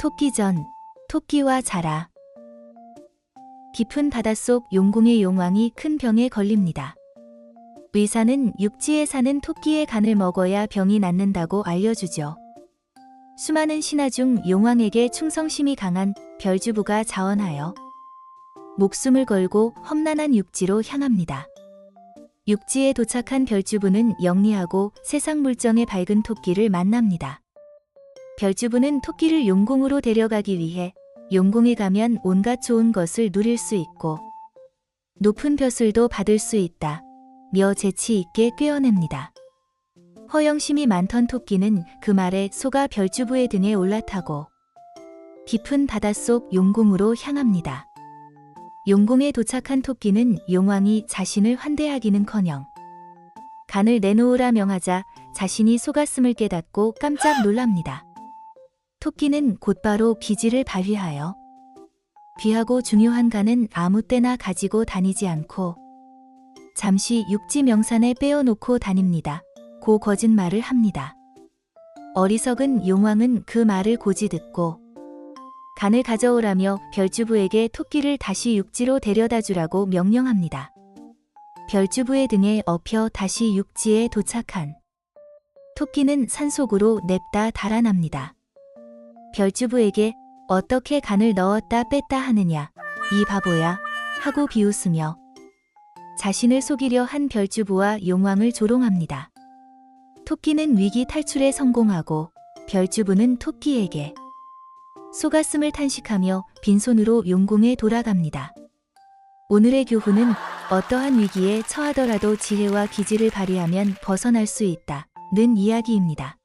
토끼전, 토끼와 자라. 깊은 바닷속 용궁의 용왕이 큰 병에 걸립니다. 의사는 육지에 사는 토끼의 간을 먹어야 병이 낫는다고 알려주죠. 수많은 신하 중 용왕에게 충성심이 강한 별주부가 자원하여 목숨을 걸고 험난한 육지로 향합니다. 육지에 도착한 별주부는 영리하고 세상 물정에 밝은 토끼를 만납니다. 별주부는 토끼를 용궁으로 데려가기 위해 용궁에 가면 온갖 좋은 것을 누릴 수 있고 높은 벼슬도 받을 수 있다. 며 재치 있게 꿰어냅니다. 허영심이 많던 토끼는 그 말에 속아 별주부의 등에 올라타고 깊은 바닷속 용궁으로 향합니다. 용궁에 도착한 토끼는 용왕이 자신을 환대하기는커녕 간을 내놓으라 명하자 자신이 속았음을 깨닫고 깜짝 놀랍니다. 토끼는 곧바로 기지를 발휘하여 귀하고 중요한 간은 아무 때나 가지고 다니지 않고 잠시 육지 명산에 빼어놓고 다닙니다. 고 거짓말을 합니다. 어리석은 용왕은 그 말을 고지 듣고 간을 가져오라며 별주부에게 토끼를 다시 육지로 데려다 주라고 명령합니다. 별주부의 등에 업혀 다시 육지에 도착한 토끼는 산속으로 냅다 달아납니다. 별주부에게 어떻게 간을 넣었다 뺐다 하느냐, 이 바보야, 하고 비웃으며 자신을 속이려 한 별주부와 용왕을 조롱합니다. 토끼는 위기 탈출에 성공하고 별주부는 토끼에게 속았음을 탄식하며 빈손으로 용궁에 돌아갑니다. 오늘의 교훈은 어떠한 위기에 처하더라도 지혜와 기지를 발휘하면 벗어날 수 있다. 는 이야기입니다.